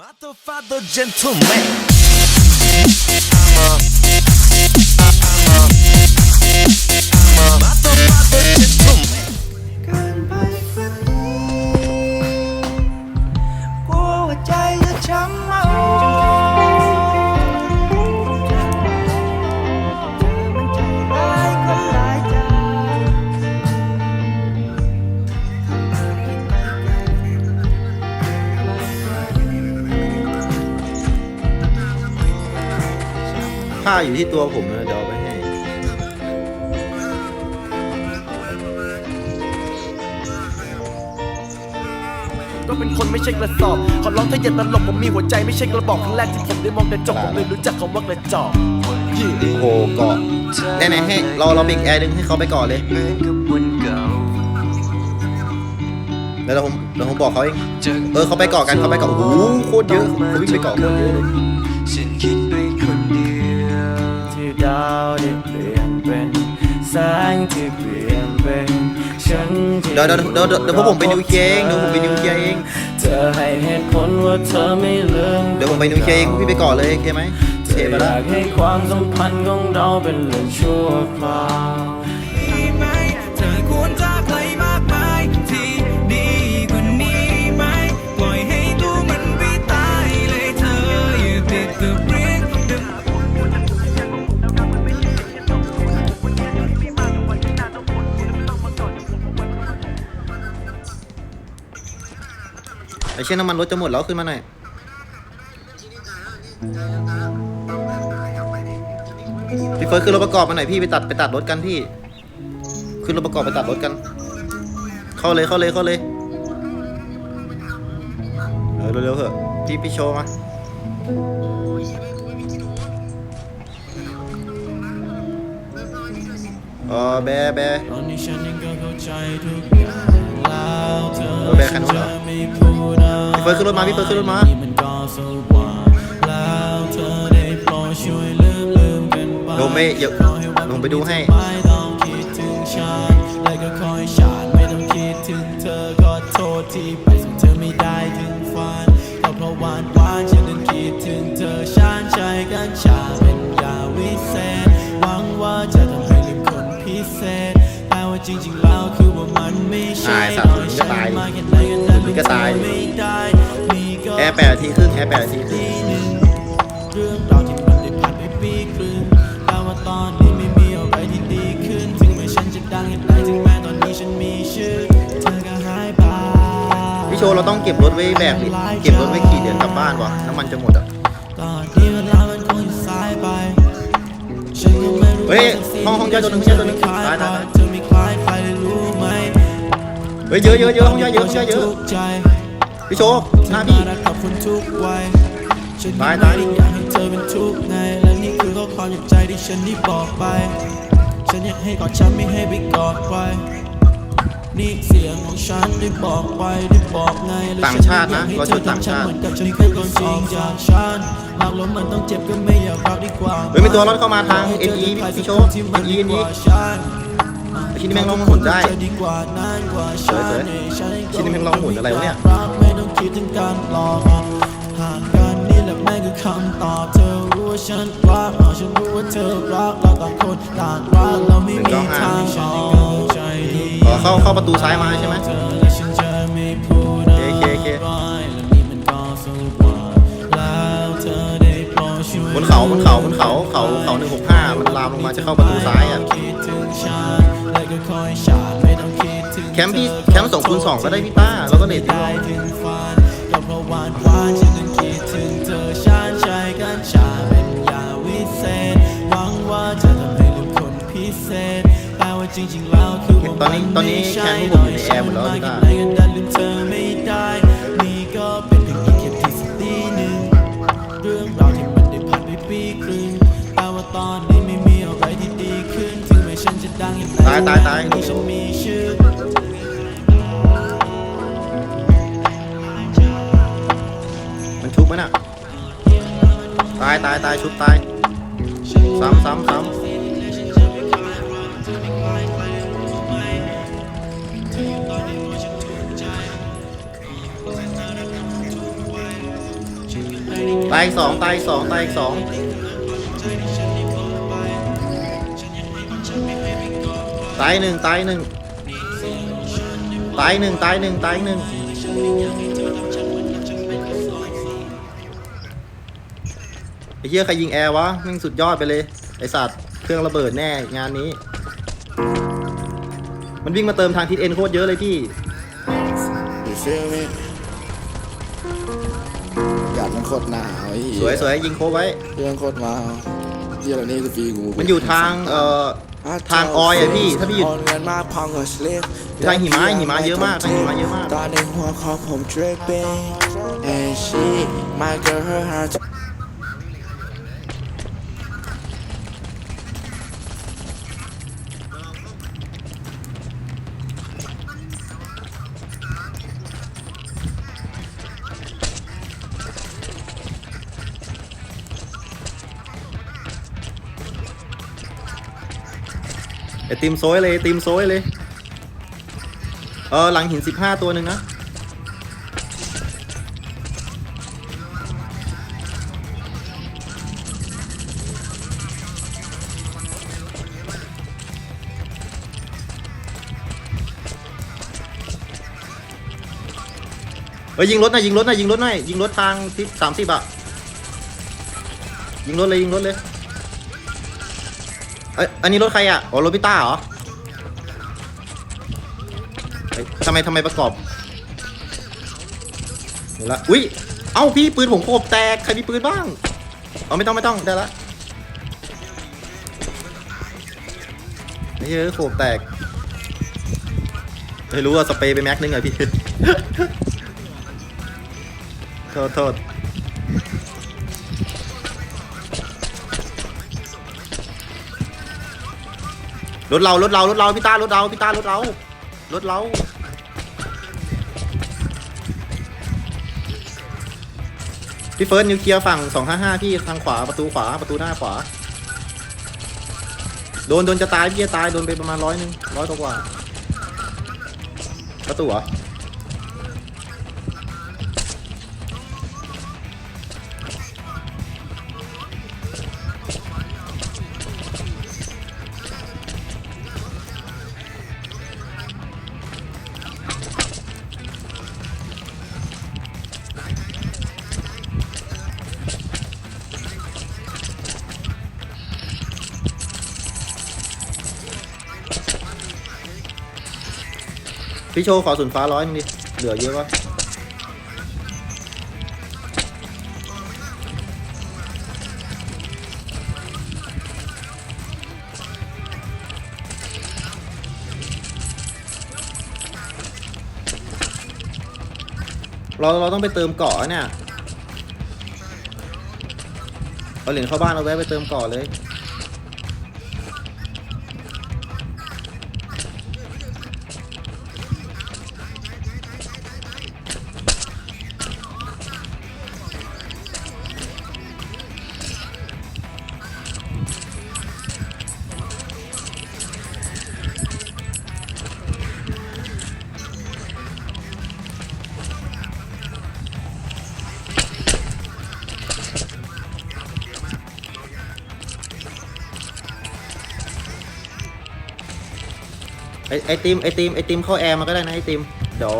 Matofado gentleman. ผ้าอยู่ที่ตัวผมนะเดี๋ยวเอาไปให้ก็เป็นคนไม่ใช่กระสอบ ขอร้องถ้าอย่าตลกผมมีหัวใจไม่ใช่กระบอกครั้งแรกที่ผมได้มองกระจกผมเลยรู้จักคำว่ากระจอกยี่โอ้โหเกาะไหนๆให้เราเราเบรกแอร์ดึงให้เขาไปเกาะเลยเหมือนกับวันเก่าแล้วเราผมเราผมบอกเขาเองเออเขาไปเกาะกันเขาไปเกาะโอ้โหโคตรเยอะเขาวิ่งไปเกาะโคตรเยอะเลยาวได้เปลี่ยนเป็นแสงที่เปลี่ยนเป็นฉันที่เดี๋ยวเดี๋ยวเดี๋ยวเดี๋ยวเดี๋ยวพวกผมไปนิวเคลียร์เองเดี๋ยวผมไปนิวเคลียร์เองเธอให้เหตุผลว่าเธอไม่ลืมเดี๋ยวผมไปนิวเคลียร์เองพี่ไปเกาะเลยโอเคไหมโอเธเคอไปอแล้ยาวกให้ความสัมพันธ์ของเราเป็นเรื่องชั่วคราว เช่นน้ำมันรถจะหมดแล้วขึ้นมาหน่อย พี่เฟิร์สขึ้นรถประกอบมาหน่อยพี่ไปตัดไปตัดรถกันพี่ ขึ้นรถประกอบไปตัดรถกัน เข้าเลยเข้าเลยเข้าเลย เออเร็วๆเถอะพี่พี่โชว์มาเออแบแบตอนนี้ฉันเองก็เข้าใจทุกอย่างแล้วเธอเออแบกคันนู้นเหรอจะไม่ พี่เฟิร์สขึ้นรถมาพี่เฟิร์สขึ้นรถมานี่มันก็สว่างแล้วเธอได้โปรดช่วยลืมลืมกันไปลงไปเดี๋ยวขอวันลงไปดูให้ กันนั้นมันก็ตายไม่ได้นี่ก็แอร์แปดนาทีครึ่งแอร์แปดนาทีครึ่งปีหนึ่งเรื่องราวที่มันได้ผ่านไปปีครึ่งแต่ว่าตอนนี้ไม่มีอะไรที่ดีขึ้น ถึงแม้ฉันจะดังอย่างไรถึงแม้ตอนนี้ฉันมีชื่อเธอก็หายไปพี่โชว์เราต้องเก็บรถไว้แบกดิเก็บรถไว้ขี่เดินกลับบ้านวะน้ำมันจะหมดอะตอนนี้เวลามันคงจะสายไปฉันก็ไม่รู้เฮ้ยว่าสิ่ห้องห้องเจ้าตัวหนึ่งเจ้าตัวหนึ่งเธอไม่คล้ายตายตายเธอไม่คล้ายใครเลยรู้ไหม เฮ้ยเยอะเยอะเยอะห้องเยอะเยอะห้องเยอะเยอะทุกข์ใจพี่โชว์หน้าพี่รักกับคนทุกวัยฉันตายไม่ตายได้อยากให้เธอเป็นทุกข์ไงและนี่คือข้อความจากใจที่ฉันได้บอกไป ฉันอยากให้กอดฉันไม่ให้ไปกอดใครนี่เสียงของฉันได้บอกไปได้บอกไงและต่างชาตินะฉัเราไม่ชอยนกต่างให้เธอทำฉันชาติเหมือนกับฉันเคยโดนจริงจากฉันหากลมมันต้องเจ็บก็ไม่อยากรักดีกว่าเฮ้ยมีตัวรถเข้ามาทาง NE พี่โชว์ NE NE ไอ้ชิ้นนี้แม่งลองหมุนได้ดีกว่านั้นกว่าฉันเฮ้ยฉันชิ้นนี้แม่งลองหมุนอะไรวะเนี่ยรักไม่ต้องคิดถึงการหลอกห่างกันนี่แหละแม่งคือคำตอบเธอรู้ว่าฉันรักฉันรู้ว่าเธอรักเราต่างคนต่างรักเราไม่มีทางออกใจดีอ๋อเข้าเข้าประตูซ้ายมาใช่ไหมเธอและฉันจะไม่พูดโอเคโอเค บนเขาบนเขาบนเขาเขาเขาหนึ่งหกห้ามันลามลงมาจะเข้าประตูซ้ายอะคิดถึงฉันและก็คอยฉันไม่ต้องคิดถึงแคมป์พี่แคมป์สองคูณสองก็ได้พี่ต้า แล้วก็เลทที่ได้ถึงฝันก็เพราะวานวานฉันนั้นคิดถึงเธอฉันใช้กันชาเป็นยาวิเศษหวังว่าจะทำให้ลืมคนพิเศษแต่ว่าจริงๆแล้วคือว่าตอนนี้ตอนนี้มัไม่ใช่แคมป์พวกผมอยู่ในแอร์หมดแล้วพี่ต้าายตายตายที่ฉันมีชื่อมันชุบไหมน่ะตายตายตายชุบตายซ้ำซ้ำซ้ำตายสองตายสองตายสอง ตายหนึ่งตายหนึ่งตายหนึ่งตายหนึ่งตายหนึ่งไอ้เหี้ยใครยิงแอร์วะแม่งสุดยอดไปเลย ไอสัตว์เครื่องระเบิดแน่งานนี้ มันวิ่งมาเติมทางทิศเอ็นโคตรเยอะเลยพี่ You feel me อากาศมันโคตรหนาวไอ้เหี้สวยสวยยิงโคไว้ เรื่องโคตรว้าวเยี่ยอะไรนี่คือฟีกู มันอยู่ทาง เอ่อ ทางออยอะพี่ถ้าพี่อยู่โอนเงินมาพังกับสลิปทางหิมะหิมะเยอะมากทางหิมะเยอะมากตอนในหัวคอผม dripping and she my girl her heart ติมโซยเลยติมโซยเลย เออหลังหินสิบห้าตัวหนึ่งนะ เฮ้ยยิงรถหน่อยยิงรถหน่อยยิงรถหน่อยยิงรถทางทิศสามสิบอะยิงรถเลยยิงรถเลย เอ้ยอันนี้รถใครอะ อ๋อ รถพี่ต้าเหรอเฮ้ยทำไมทำไมประกอบเดี๋ยวละ อุ้ย เอ้าพี่ปืนผมโคบแตก ใครมีปืนบ้างเอ๋อไม่ต้องไม่ต้องได้ละเฮ้ยโคบแตกไม่รู้ว่าสเปรย์ไปแม็กนึงอพี่ โทษโทษ รถเรารถเรารถเราพี่ต้ารถเราพี่ต้ารถเรารถเราพี่เฟิร์สนิวเคลียร์ฝั่ง255พี่ทางขวาประตูขวาประตูหน้าขวา โดนโดนจะตายพี่จะตายโดนไปประมาณร้อยหนึ่งร้อยกว่าประตูเหรอ พี่โชว์ขอสุนฟ้าร้อยนึงดิ เหลือเยอะวะเราเราต้องไปเติมเกาะเนี่ยเอาเหรียญเข้าบ้านเราแวะไปเติมเกาะเลย อไอติมไอติมไอติมเข้าแอร์มาก็ได้นะไอติมเดี๋ยว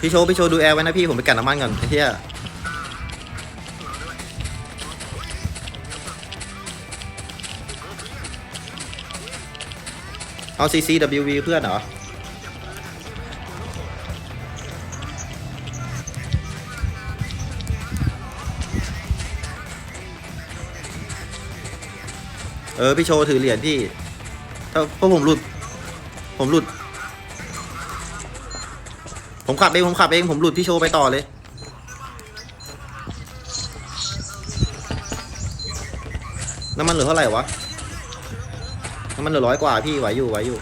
พี่โชว์พี่โชว์ดูแอร์ไว้นะพี่ผมไปกันน้ำมันก่อนไอ้เหี้ย เอา CCWV เพื่อนเหรอ เออ พี่โชว์ถือเหรียญพี่ ถ้าพราะผมหลุด ผมหลุด ผมขับเอง ผมขับเอง ผมหลุดพี่โชว์ไปต่อเลยน้ำมันเหลือเท่าไหร่วะ มันเหลือร้อยกว่าพี่ไหวอยู่ไหวอยู่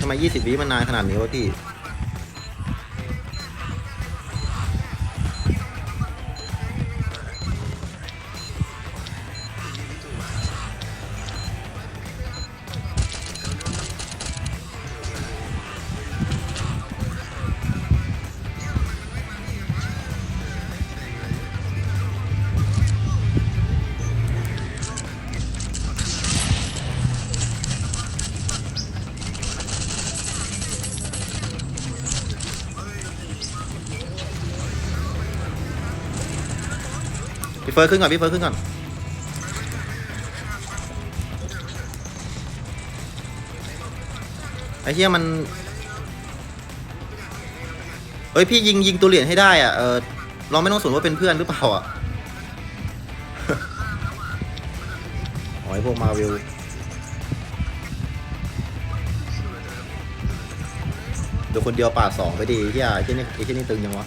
ทำไมยี่สิบวิมันนานขนาดนี้วะพี่ ฟิร์สขึ้นก่อนพี่เฟิร์สขึ้นก่อนไอ้เหี้ยมันเฮ้ยพี่ยิงยิงตัวเหรียญให้ได้อะเออเราไม่ต้องสนว่าเป็นเพื่อนหรือเปล่าอะโอ้ยพวกมาวิลเดี๋ยวคนเดียวป่าสองไปดีที่ไอ้ที่นี่ไอ้ที่นี่ตึงยังวะ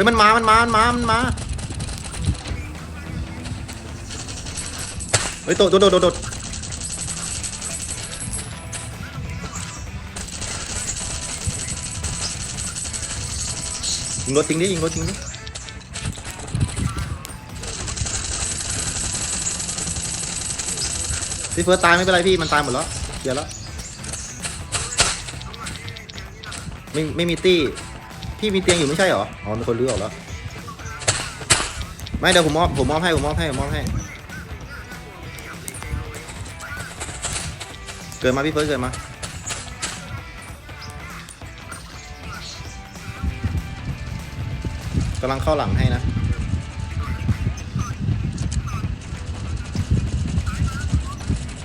ฮ้ยมันมา มันมา มันมา มันมา เฮ้ยโดดโดดโดดโดดยิงรถทิ้งดิยิงรถทิ้งดิพี่เฟิร์สตายไม่เป็นไรพี่มันตายหมดแล้วเคลียร์แล้วไม่ไม่มีตี้ พี่มีเตียงอยู่ไม่ใช่เหรอ อ๋อมีคนรื้อออกแล้ว ไม่เดี๋ยวผมมอบผมมอบให้ผมมอบให้ผมมอบให้ เกิดมาพี่เฟิร์สเกิดมากำลังเข้าหลังให้นะ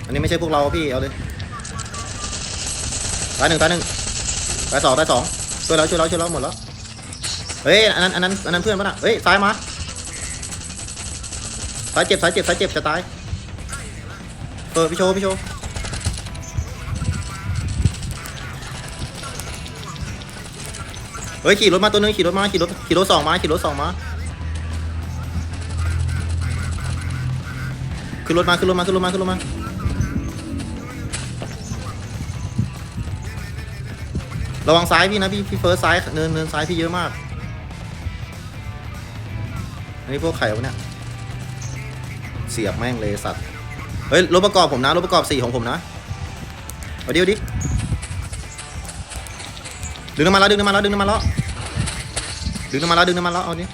อันนี้ไม่ใช่พวกเราพี่ เอาเลยตายหนึ่งตายหนึ่งตายสองตายสองช่วยแล้วช่วยแล้วช่วยแล้วหมดแล้ว เฮ้ยอันนั้นอันนั้นอันนั้นเพื่อนปะน่ะเฮ้ยซ้ายมาซ้ายเจ็บซ้ายเจ็บซ้ายเจ็บจะตายเออพี่โชว์พี่โชว์เฮ้ยขี่รถมาตัวนึงขี่รถมาขี่รถขี่รถสองมาขี่รถสองมาขึ้นรถมาขึ้นรถมาขึ้นรถมาขึ้นรถมาระวังซ้ายพี่นะพี่พี่เฟิร์สซ้ายเนินเนินซ้ายพี่เยอะมาก นนี้พวกไข่วะเนี่ย เสียบแม่งเลยสัตว์ เฮ้ยรถประกอบผมนะรถประกอบสี่ของผมนะเอาดิเอาดิดึงน้ำมันแล้วดึงน้ำมันแล้วดึงน้ำมันแล้วดึงน้ำมันแล้วดึงน้ำมันแล้วเอาดิ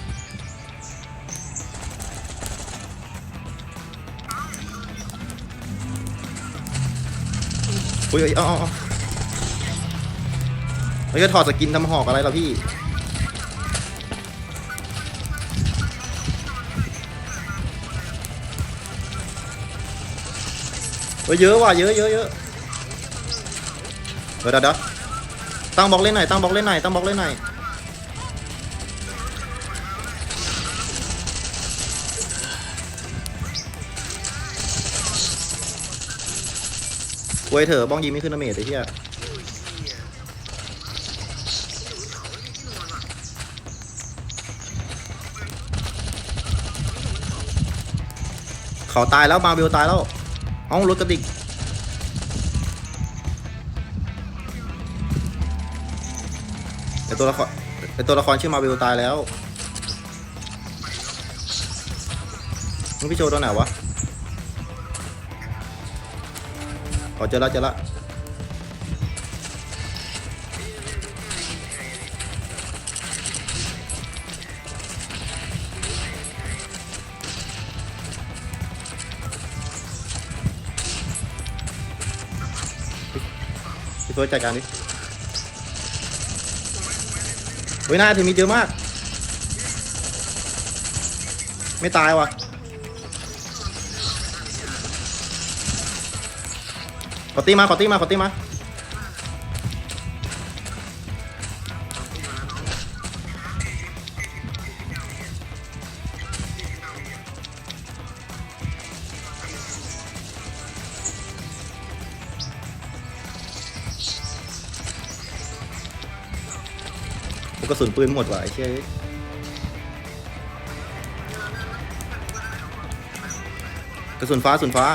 โอ้ยเอ้ยอาเอาเอาเฮ้ยจะถอดสกินทำหอกอะไรเรอพี่ ฮ้ยเยอะว่ะเยอะเยอะเยอะเดี๋ยวเดี๋ยวตั้งบล็อกเล่นหน่อยตั้งบล็อกเล่นหน่อยตั้งบล็อกเล่นหน่อยเว้ยเถอะบ้องยิงไม่ขึ้นนะเมทไอ้เหี้ยเขาตายแล้วมาเบลตายแล้ว เอารถกระดิกไอตัวละครไอตัวละครชื่อมาเบลตายแล้วมึงพี่โชว์ตัวไหนวะขอเจอละเจอละ พี่เฟิร์สจัดการดิเฮ้ยหน้าทีมีเยอะมาก ไม่ตายว่ะขอตีมาขอตีมาขอตีมา กระสุนปืนหมดว่ะไอ้เชี่ยกระสุนฟ้าสุนฟ้า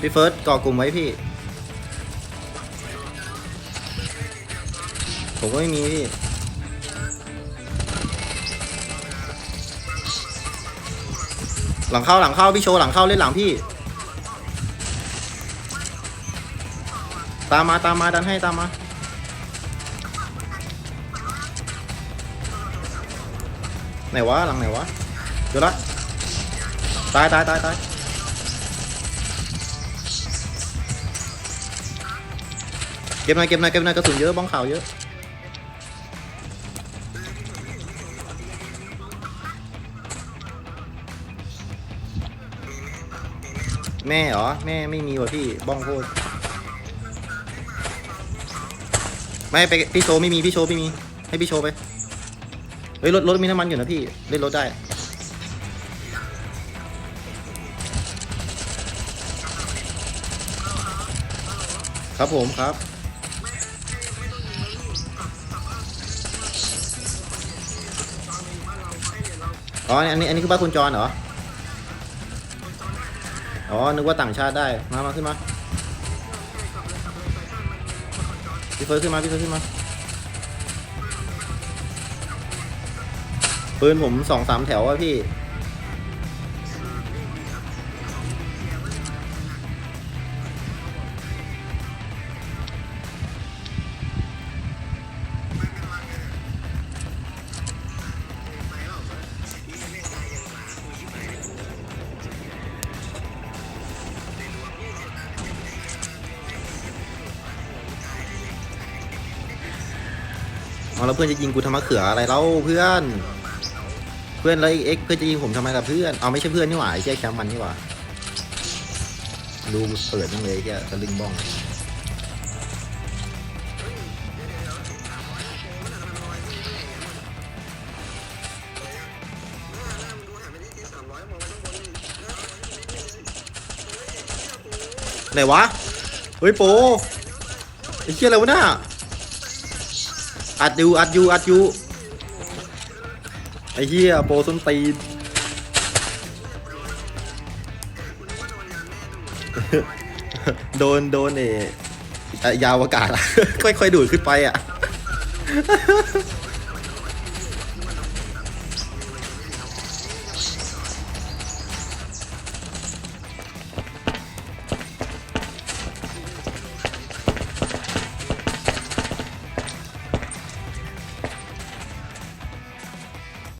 พี่เฟิร์สก่อกลุ่มไว้พี่ ผมก็ไม่มีพี่หลังเข้าหลังเข้าพี่โชว์หลังเข้าเล่นหลังพี่ ตามมาตามมาดันให้ตามมา ไหนวะหลังไหนวะเดี๋ยวละตายตายตายตายเก็บหน่อยเก็บหน่อยเก็บหน่อยกระสุนเยอะบ้องข่าวเยอะ แม่เหรอ แม่ไม่มีว่ะพี่บ้องโคตรไม่ไปพี่โชว์ไม่มีพี่โชว์ไม่มี ให้พี่โชว์ไป เฮ้ยรถรถมีน้ำมันอยู่นะพี่เล่นรถได้ ครับผมครับอ๋ออันนี้อันนี้คือบ้านคุณจรเหรอ อ๋อ นึกว่าต่างชาติได้ มา มาขึ้นมา พี่เฟิร์สขึ้นมา พี่เฟิร์สขึ้นมา ปืนผมสองสามแถวอะพี่ เอาแล้วเพื่อนจะยิงกูทำมะเขืออะไรเล่าเพื่อน เพื่อนแล้วเอ็กเพื่อนจะยิงผมทำไมล่ะเพื่อน เอาไม่ใช่เพื่อนนี่หว่าไอ้เจ๊แคมป์มันนี่หว่าดูเปิดยังเลยไอ้เจ๊ตะลึงบ้องไหนวะ เฮ้ยโปไอ้เชี่ยอะไรวะน่ะ อัดอยู่อัดอยู่อัดอยู่ไอ้เหี้ยโปส้นตีนโดนโดนเอเอ่อยาวอากาศอะค่อยๆดูดขึ้นไปอะ